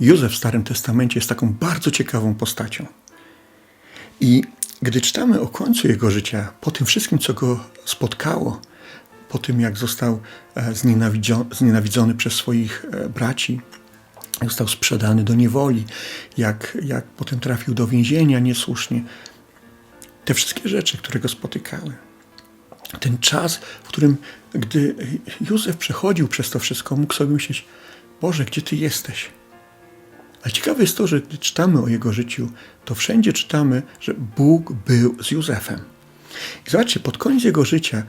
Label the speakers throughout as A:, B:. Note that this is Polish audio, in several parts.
A: Józef w Starym Testamencie jest taką bardzo ciekawą postacią. I gdy czytamy o końcu jego życia, po tym wszystkim, co go spotkało, po tym, jak został e, znienawidzony przez swoich e, braci, został sprzedany do niewoli, jak, jak potem trafił do więzienia niesłusznie, te wszystkie rzeczy, które go spotykały. Ten czas, w którym, gdy Józef przechodził przez to wszystko, mógł sobie myśleć: Boże, gdzie ty jesteś? Ale ciekawe jest to, że gdy czytamy o jego życiu, to wszędzie czytamy, że Bóg był z Józefem. I zobaczcie, pod koniec jego życia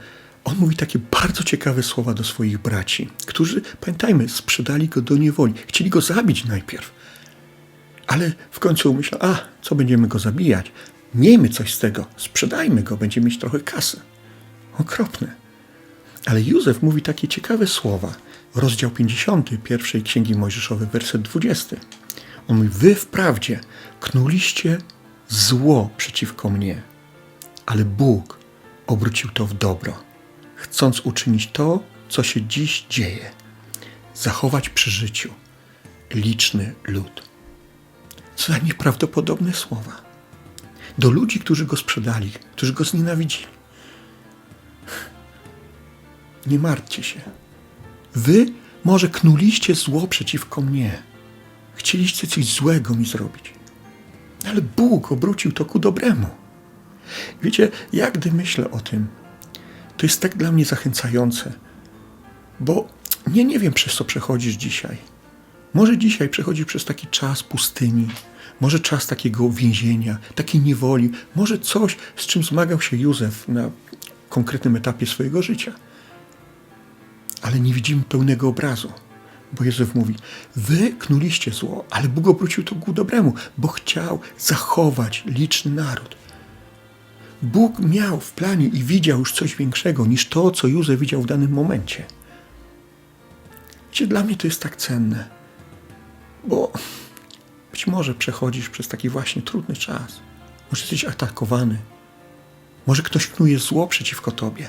A: on mówi takie bardzo ciekawe słowa do swoich braci, którzy, pamiętajmy, sprzedali go do niewoli. Chcieli go zabić najpierw. Ale w końcu myślał, a co będziemy go zabijać? Miejmy coś z tego, sprzedajmy go, będziemy mieć trochę kasy. Okropne. Ale Józef mówi takie ciekawe słowa. Rozdział 50 pierwszej Księgi Mojżeszowej, werset 20. On mówi, wy wprawdzie knuliście zło przeciwko mnie, ale Bóg obrócił to w dobro, chcąc uczynić to, co się dziś dzieje, zachować przy życiu liczny lud. Co za nieprawdopodobne słowa. Do ludzi, którzy go sprzedali, którzy go znienawidzili. Nie martwcie się. Wy może knuliście zło przeciwko mnie. Chcieliście coś złego mi zrobić. Ale Bóg obrócił to ku dobremu. Wiecie, ja gdy myślę o tym, to jest tak dla mnie zachęcające, bo nie, nie wiem, przez co przechodzisz dzisiaj. Może dzisiaj przechodzisz przez taki czas pustyni, może czas takiego więzienia, takiej niewoli, może coś, z czym zmagał się Józef na konkretnym etapie swojego życia. Ale nie widzimy pełnego obrazu, bo Józef mówi: Wy knuliście zło, ale Bóg obrócił to ku dobremu, bo chciał zachować liczny naród. Bóg miał w planie i widział już coś większego niż to, co Józef widział w danym momencie. Wiecie, dla mnie to jest tak cenne, bo być może przechodzisz przez taki właśnie trudny czas. Może jesteś atakowany. Może ktoś knuje zło przeciwko tobie.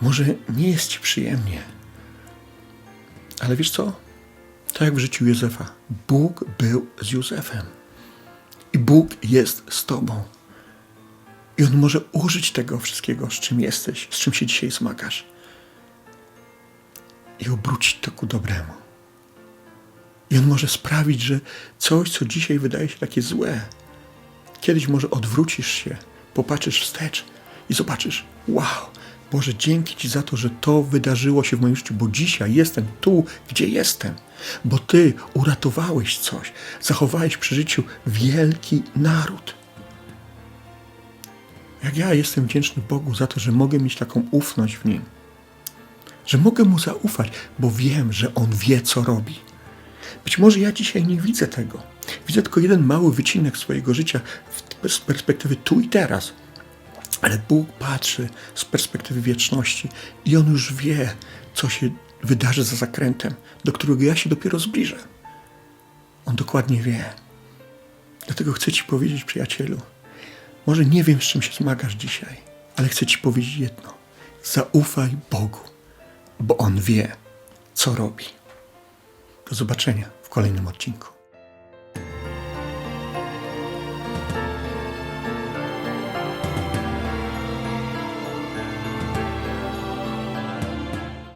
A: Może nie jest ci przyjemnie. Ale wiesz co? Tak jak w życiu Józefa. Bóg był z Józefem. I Bóg jest z tobą. I On może użyć tego wszystkiego, z czym jesteś, z czym się dzisiaj zmagasz. I obrócić to ku dobremu. I On może sprawić, że coś, co dzisiaj wydaje się takie złe, kiedyś może odwrócisz się, popatrzysz wstecz i zobaczysz, wow, Boże, dzięki Ci za to, że to wydarzyło się w moim życiu, bo dzisiaj jestem tu, gdzie jestem, bo Ty uratowałeś coś, zachowałeś przy życiu wielki naród. Jak ja jestem wdzięczny Bogu za to, że mogę mieć taką ufność w Nim, że mogę Mu zaufać, bo wiem, że On wie, co robi. Być może ja dzisiaj nie widzę tego. Widzę tylko jeden mały wycinek swojego życia z perspektywy tu i teraz. Ale Bóg patrzy z perspektywy wieczności i On już wie, co się wydarzy za zakrętem, do którego ja się dopiero zbliżę. On dokładnie wie. Dlatego chcę Ci powiedzieć, przyjacielu, może nie wiem, z czym się zmagasz dzisiaj, ale chcę Ci powiedzieć jedno. Zaufaj Bogu, bo On wie, co robi. Do zobaczenia w kolejnym odcinku.